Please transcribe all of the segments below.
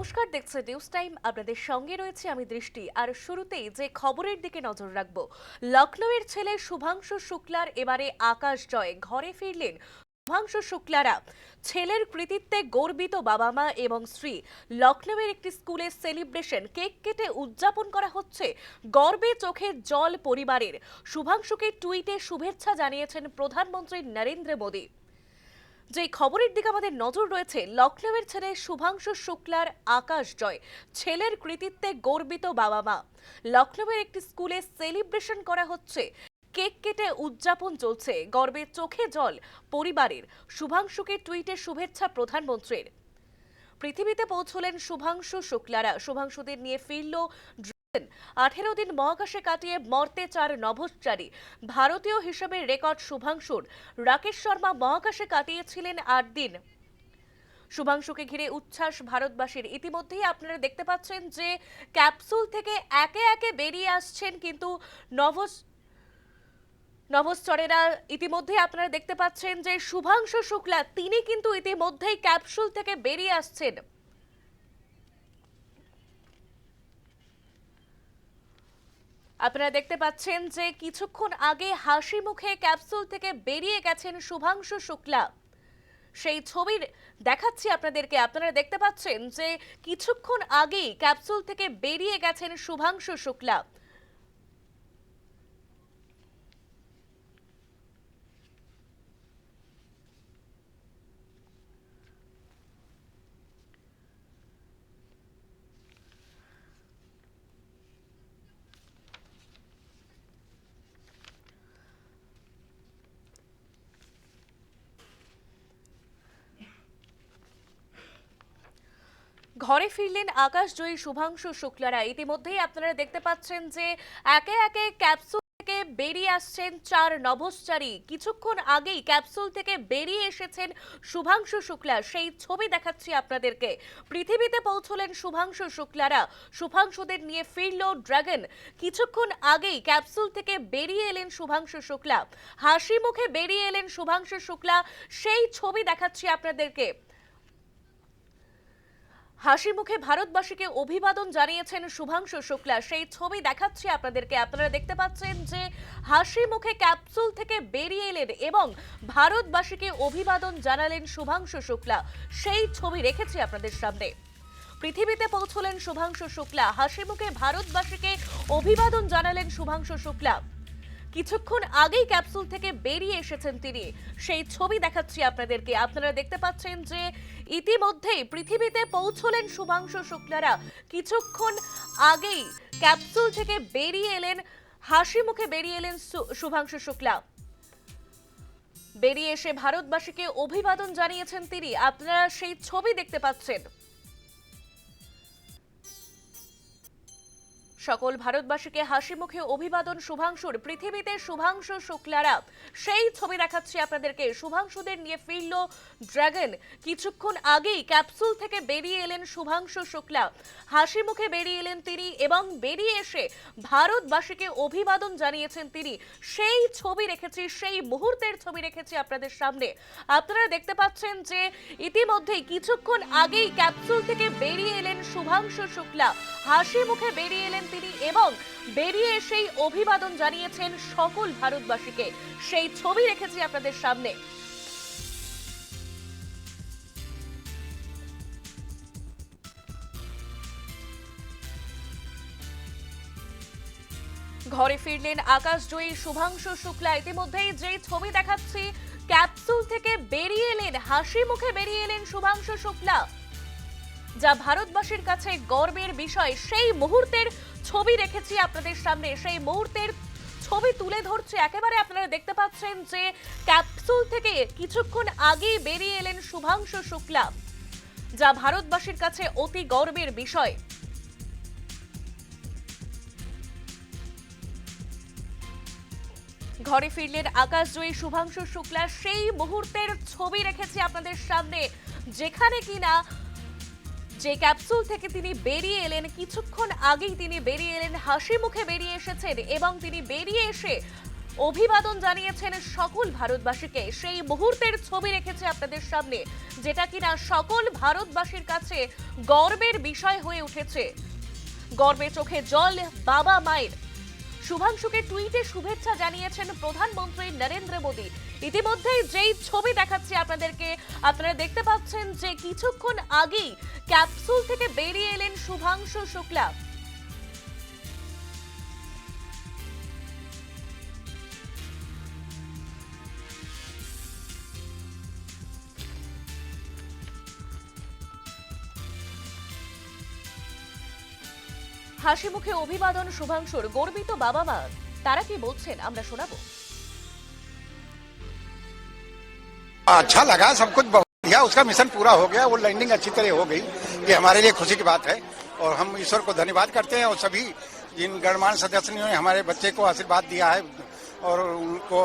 নমস্কার দেখছেন news time আপনাদের সঙ্গে রয়েছে আমি দৃষ্টি। আর শুরুতেই যে খবরের দিকে নজর রাখব। লখনৌয়ের ছেলে শুভাংশু শুক্লার এবারে আকাশ জয় ঘরে ফিরলেন শুভাংশু শুক্লারা। ছেলের কৃতিত্বে গর্বিত বাবা মা এবং স্ত্রী। লখনৌয়ের একটি স্কুলে সেলিব্রেশন, কেক কেটে উদযাপন করা হচ্ছে গর্বে চোখে জল পরিবারের। শুভাংশুকে টুইটে শুভেচ্ছা জানিয়েছেন প্রধানমন্ত্রী নরেন্দ্র মোদী। যে খবরের দিকে আমাদের নজর রয়েছে লখনৌয়ের ছেলে শুভাংশু শুক্লার আকাশ জয়, ছেলের কৃতিত্বে গর্বিত বাবা মা লখনৌয়ের একটি স্কুলে সেলিব্রেশন করা হচ্ছে। কেক কেটে উদযাপন চলছে, গর্বে চোখে জল পরিবারের। শুভাংশুকে টুইটে শুভেচ্ছা প্রধানমন্ত্রীর। পৃথিবীতে পৌঁছলেন শুভাংশু শুক্লারা। শুভাংশুদের নিয়ে ফিরল আঠেরো দিন মহাকাশে কাটিয়ে মর্তে চার নভোচারী। ভারতীয় হিসেবে রেকর্ড শুভাংশুর। রাকেশ শর্মা মহাকাশে কাটিয়েছিলেন আট দিন। শুভাংশুকে ঘিরে উচ্ছ্বাস ভারতবাসীর। ইতিমধ্যেই আপনারা দেখতে পাচ্ছেন যে ক্যাপসুল থেকে একে একে বেরিয়ে আসছেন কিন্তু নভোচ নভশ্চরেরা ইতিমধ্যেই আপনারা দেখতে পাচ্ছেন যে শুভাংশু শুক্লা, তিনি কিন্তু ইতিমধ্যেই ক্যাপসুল থেকে বেরিয়ে আসছেন। আপনারা দেখতে পাচ্ছেন যে কিছুক্ষণ আগে হাসি মুখে ক্যাপসুল থেকে বেরিয়ে গেছেন শুভাংশু শুক্লা। সেই ছবির দেখাচ্ছি আপনাদেরকে। আপনারা দেখতে পাচ্ছেন যে কিছুক্ষণ আগেই ক্যাপসুল থেকে বেরিয়ে গেছেন শুভাংশু শুক্লা। ঘরে ফিরলেন আকাশজয়ী শুভাংশু শুক্লারা। ইতিমধ্যেই আপনারা দেখতে পাচ্ছেন যে একে একে ক্যাপসুল থেকে বেরিয়ে আসছেন চার নভশ্চারী। কিছুক্ষণ আগেই ক্যাপসুল থেকে বেরিয়ে এসেছেন শুভাংশু শুক্লা। সেই ছবি দেখাচ্ছি আপনাদেরকে। পৃথিবীতে পৌঁছলেন শুভাংশু শুক্লারা। শুভাংশুদের নিয়ে ফিরল ড্রাগন। কিছুক্ষণ আগেই ক্যাপসুল থেকে বেরিয়ে এলেন শুভাংশু শুক্লা। হাসি মুখে বেরিয়ে এলেন শুভাংশু শুক্লা। সেই ছবি দেখাচ্ছি আপনাদেরকে। হাসি মুখে ভারতবাসীকে অভিবাদন জানিয়েছেন শুভাংশু শুক্লা। সেই ছবি দেখাচ্ছি আপনাদেরকে। আপনারা দেখতে পাচ্ছেন যে হাসি মুখে ক্যাপসুল থেকে বেরিয়ে এলেন এবং ভারতবাসীকে অভিবাদন জানালেন শুভাংশু শুক্লা। সেই ছবি রেখেছি আপনাদের সামনে। পৃথিবীতে পৌঁছলেন শুভাংশু শুক্লা। হাসি মুখে ভারতবাসীকে অভিবাদন জানালেন শুভাংশু শুক্লা। কিছুক্ষণ আগেই ক্যাপসুল থেকে বেরিয়ে এসেছেন তিনি। সেই ছবি দেখাচ্ছি আপনাদেরকে। আপনারা দেখতে পাচ্ছেন যে ইতিমধ্যেই পৃথিবীতে পৌঁছলেন শুভাংশু শুক্লারা। কিছুক্ষণ আগেই ক্যাপসুল থেকে বেরিয়ে এলেন, হাসি মুখে বেরিয়ে এলেন শুভাংশু শুক্লা। বেরিয়ে এসে ভারতবাসীকে অভিবাদন জানিয়েছেন তিনি। আপনারা সেই ছবি দেখতে পাচ্ছেন। সকল ভারতবাসীকে হাসি মুখে অভিবাদন, শুভাংশুর, পৃথিবীতে শুভাংশু শুক্লারা। সেই ছবি দেখাচ্ছি আপনাদেরকে। শুভাংশুদের নিয়ে ফিরল ড্রাগন। কিছুক্ষণ আগেই ক্যাপসুল থেকে বেরিয়ে এলেন শুভাংশু শুক্লা। হাসি মুখে বেরিয়ে এলেন তিনি এবং বেরিয়ে এসে ভারতবাসীকে অভিবাদন জানিয়েছেন তিনি। সেই ছবি রেখেছি, সেই মুহূর্তের ছবি রেখেছি আপনাদের সামনে। আপনারা দেখতে পাচ্ছেন যে ইতিমধ্যেই কিছুক্ষণ আগেই ক্যাপসুল থেকে বেরিয়ে এলেন শুভাংশু শুক্লা। হাসি মুখে বেরিয়ে এলেন তিনি এবং বেরিয়ে এসেই অভিবাদন জানিয়েছেন সকল ভারতবাসীকে। সেই ছবি রেখেছি আপনাদের সামনে। ঘরে ফিরলেন আকাশজয়ী শুভাংশু শুক্লা। ইতিমধ্যেই যে ছবি দেখাচ্ছি, ক্যাপসুল থেকে বেরিয়ে এলেন, হাসি মুখে বেরিয়ে এলেন শুভাংশু শুক্লা। যা ভারতবাসীর কাছে গর্বের বিষয়, সেই মুহূর্তের ছবি রেখেছি আপনাদের সামনে। সেই মুহূর্তের ছবি তুলে ধরছে। একেবারে আপনারা দেখতে পাচ্ছেন যে ক্যাপসুল থেকে কিছুক্ষণ আগেই বেরিয়ে এলেন শুভাংশু শুক্লা, যা ভারতবাসীর কাছে অতি গর্বের বিষয়। ঘরে ফিরলেন আকাশজয়ী শুভাংশু শুক্লা। সেই মুহূর্তের ছবি রেখেছি আপনাদের সামনে। যেখানে কিনা যে ক্যাপসুল থেকে তিনি বেরিয়ে এলেন, কিছুক্ষণ আগেই তিনি বেরিয়ে এলেন, হাসি মুখে বেরিয়ে এসেছেন এবং তিনি বেরিয়ে এসে অভিবাদন জানিয়েছেন সকল ভারতবাসীকে। সেই মুহূর্তের ছবি রেখেছে আপনাদের সামনে, যেটা কিনা সকল ভারতবাসীর কাছে গর্বের বিষয় হয়ে উঠেছে। গর্বে চোখে জল, বাবা মায়ের শুভাংশুকে টুইটে শুভেচ্ছা জানিয়েছেন প্রধানমন্ত্রী নরেন্দ্র মোদী। ইতিমধ্যেই যেই ছবি দেখাচ্ছি আপনাদেরকে, আপনারা দেখতে পাচ্ছেন যে কিছুক্ষণ আগেই ক্যাপসুল থেকে বেরিয়ে এলেন শুভাংশু শুক্লা। হাসি মুখে অভিবাদন শুভাংশুর গর্বিত বাবা মা তারা কি বলছেন আমরা শোনাবো अच्छा लगा सब कुछ बहुत बढ़िया उसका मिशन पूरा हो गया वो लैंडिंग अच्छी तरह हो गई ये हमारे लिए खुशी की बात है और हम ईश्वर को धन्यवाद करते हैं और सभी जिन गणमान्य सदस्यों ने हमारे बच्चे को आशीर्वाद दिया है और उनको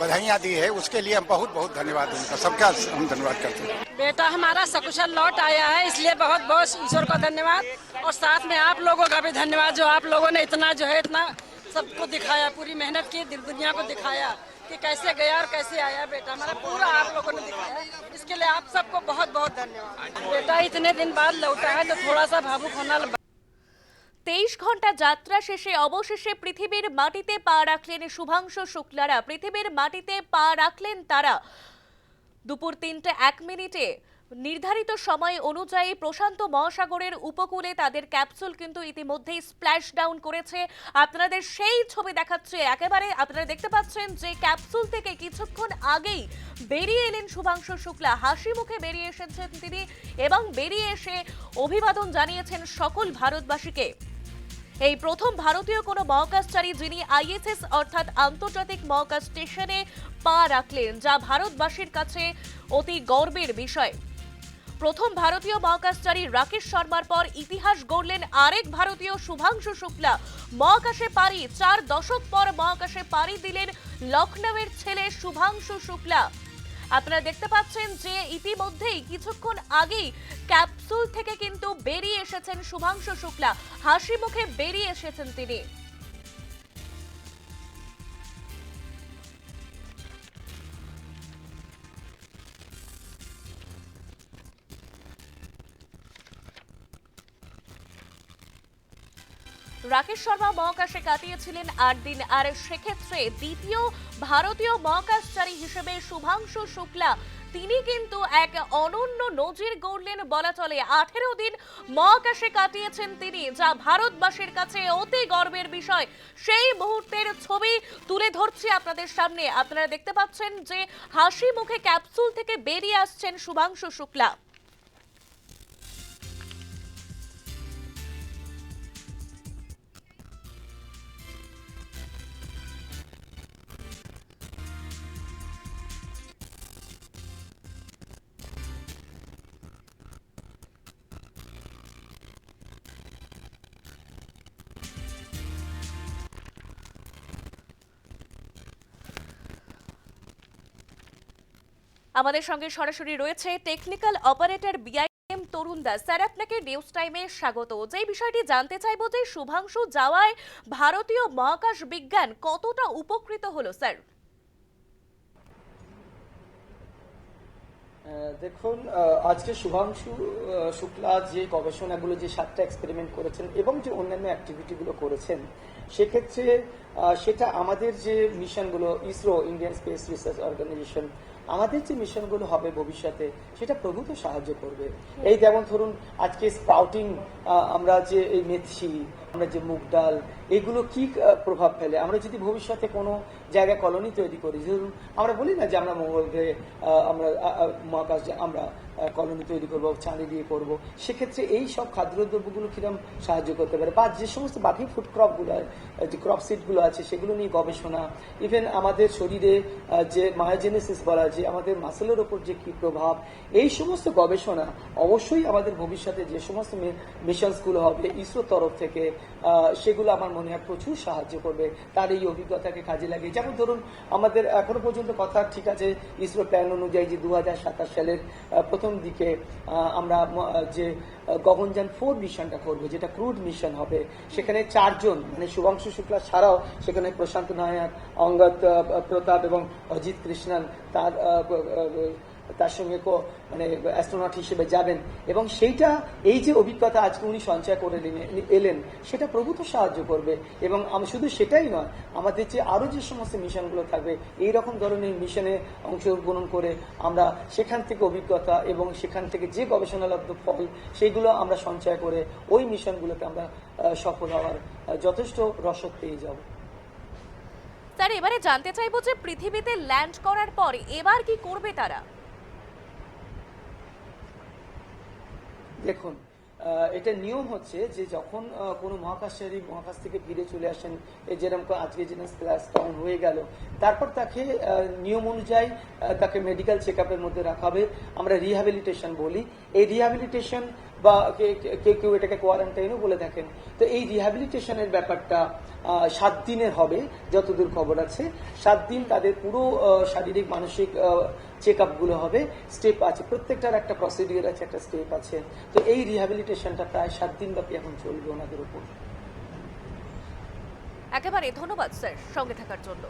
बधाइयाँ दी है, उसके लिए हम बहुत बहुत धन्यवाद उनका सबका हम धन्यवाद करते हैं। बेटा, हमारा सकुशल लौट आया है, इसलिए बहुत बहुत ईश्वर का धन्यवाद। और साथ में आप लोगों का भी धन्यवाद, जो आप लोगों ने इतना, जो है इतना सबको दिखाया, पूरी मेहनत की, दिल दुनिया को दिखाया कि कैसे गया और कैसे आया बेटा। हमारा पूरा आप लोगों ने दिखाया। इसके लिए आप सबको बहुत बहुत धन्यवाद। बेटा, इतने दिन बाद लौटा है तो थोड़ा सा भावुक होना তেইশ ঘণ্টা যাত্রা শেষে অবশেষে পৃথিবীর মাটিতে পা রাখলেন শুভাংশু শুক্লারা। পৃথিবীর মাটিতে পা রাখলেন তারা। দুপুর তিনটে এক মিনিটে নির্ধারিত সময় অনুযায়ী প্রশান্ত মহাসাগরের উপকূলে তাদের ক্যাপসুল কিন্তু ইতিমধ্যেই স্প্ল্যাশ ডাউন করেছে। আপনাদের সেই ছবি দেখাচ্ছে একেবারে। আপনারা দেখতে পাচ্ছেন যে ক্যাপসুল থেকে কিছুক্ষণ আগেই বেরিয়ে এলেন শুভাংশু শুক্লা। হাসি মুখে বেরিয়ে এসেছেন তিনি এবং বেরিয়ে এসে অভিবাদন জানিয়েছেন সকল ভারতবাসীকে। এই প্রথম ভারতীয় কোনো মহাকাশচারী যিনি আইএসএস অর্থাৎ আন্তর্জাতিক মহাকাশ স্টেশনে পা রাখলেন, যা ভারতবাসীর কাছে অতি গর্বের বিষয়। প্রথম ভারতীয় মহাকাশচারী রাকেশ শর্মার পর ইতিহাস গড়লেন আরেক ভারতীয় শুভাংশু শুক্লা। মহাকাশে পাড়ি, চার দশক পর মহাকাশে পাড়ি দিলেন লখনৌয়ের ছেলে শুভাংশু শুক্লা। আপনারা দেখতে পাচ্ছেন যে ইতিমধ্যেই কিছুক্ষণ আগেই ক্যাপসুল থেকে কিন্তু বেরিয়ে এসেছেন শুভাংশু শুক্লা। হাসি মুখে বেরিয়ে এসেছেন তিনি। রাকেশ শর্মা মহাকাশে কাটিয়েছিলেন আট দিন। আর সেক্ষেত্রে দ্বিতীয় ভারতীয় মহাকাশচারী হিসেবে শুভাংশু শুক্লা, তিনি কিন্তু এক অনন্য নজির গড়লেন বলা চলে। আঠেরো দিন মহাকাশে কাটিয়েছেন তিনি, যা ভারতবাসীর কাছে অতি গর্বের বিষয়। সেই মুহূর্তের ছবি তুলে ধরছি আপনাদের সামনে। আপনারা দেখতে পাচ্ছেন যে হাসি মুখে ক্যাপসুল থেকে বেরিয়ে আসছেন শুভাংশু শুক্লা। আমাদের সঙ্গে সরাসরি রয়েছে technical operator BIM Tarun Das. Sir, আপনাকে নিউজ টাইমে স্বাগত। যে বিষয়টি জানতে চাইব যে শুভাংশু যাওয়ায় ভারতীয় মহাকাশ বিজ্ঞান কতটা উপকৃত হলো, স্যার? দেখুন আজকে শুভাংশু শুক্লা যে গবেষণাগুলো, যে সাতটা এক্সপেরিমেন্ট করেছেন এবং যে অন্যান্য অ্যাক্টিভিটিগুলো করেছেন, সেক্ষেত্রে সেটা আমাদের যে মিশনগুলো ISRO Indian Space Research Organisation আমাদের যে মিশনগুলো হবে ভবিষ্যতে, সেটা প্রভূত সাহায্য করবে। এই যেমন ধরুন, আজকে স্প্রাউটিং আমরা যে এই মেথি, আমরা যে মুগ ডাল, এগুলো কি প্রভাব ফেলে? আমরা যদি ভবিষ্যতে কোনো জায়গায় কলোনি তৈরি করি, ধরুন, আমরা বলি না যে আমরা মঙ্গল গ্রহে আমরা মহাকাশ, আমরা কলোনি তৈরি করব চাঁদি দিয়ে করব। সেক্ষেত্রে এই সব খাদ্যদ্রব্যগুলো কিরম সাহায্য করতে পারে? বা যে সমস্ত বাকি ফুড ক্রপগুলো যে ক্রপ সিডগুলো আছে সেগুলো নিয়ে গবেষণা। ইভেন আমাদের শরীরে যে মায়োজেনেসিস বলা যে আমাদের মাসেলের ওপর যে কি প্রভাব এই সমস্ত গবেষণা অবশ্যই আমাদের ভবিষ্যতে যে সমস্ত মিশনসগুলো হবে ইসরোর তরফ থেকে সেগুলো আমার মনে হয় প্রচুর সাহায্য করবে। তার এই অভিজ্ঞতাকে কাজে লাগে যেমন ধরুন আমাদের এখনও পর্যন্ত কথা ঠিক আছে ইসরো প্ল্যান অনুযায়ী যে দু হাজার সাতাশ সালের আহ, প্রথম দিকে আমরা যে গগনযান ফোর মিশনটা করব, যেটা ক্রুড মিশন হবে, সেখানে চারজন মানে শুভাংশু শুক্লা ছাড়াও সেখানে প্রশান্ত নায়ার, অঙ্গদ প্রতাপ এবং অজিত কৃষ্ণান তার তার সঙ্গে মানে অ্যাস্ট্রোনট হিসেবে যাবেন। এবং সেইটা, এই যে অভিজ্ঞতা আজকে উনি সঞ্চয় করে এলেন, সেটা প্রভূত সাহায্য করবে। এবং শুধু সেটাই নয়, আমাদের যে আরও যে সমস্ত মিশনগুলো থাকবে এই রকম ধরনের মিশনে অংশগ্রহণ করে আমরা সেখান থেকে অভিজ্ঞতা এবং সেখান থেকে যে গবেষণালব্ধ ফল, সেইগুলো আমরা সঞ্চয় করে ওই মিশনগুলোকে আমরা সফল হওয়ার যথেষ্ট রসদ পেয়ে যাব। স্যার, এবারে জানতে চাইব যে পৃথিবীতে ল্যান্ড করার পর এবার কি করবে তারা? দেখুন এটা নিয়ম হচ্ছে যে যখন কোনো মহাকাশচারী মহাকাশ থেকে ফিরে চলে আসেন যেরকম আজকে যেন স্প্ল্যাশ ডাউন হয়ে গেল, তারপর তাকে নিয়ম অনুযায়ী তাকে মেডিকেল চেক মধ্যে রাখাবে আমরা রিহ্যাবিলিটেশন বলি। এই রিহ্যাবিলিটেশন বা কেউ কেউ এটাকে কোয়ারেন্টাইনও বলে থাকেন তো এই রিহ্যাবিলিটেশনের ব্যাপারটা সাত দিনের হবে, যতদূর খবর আছে। সাত দিন তাদের পুরো শারীরিক, মানসিক চেক আপগুলো হবে। স্টেপ আছে। প্রত্যেকটার একটা প্রসিডিওর আছে, একটা স্টেপ আছে। তো এই রিহ্যাবিলিটেশনটা প্রায় সাত দিন ব্যাপী এখন চলবে ওনাদের উপর। একেবারে ধন্যবাদ, স্যার, সঙ্গে থাকার জন্য।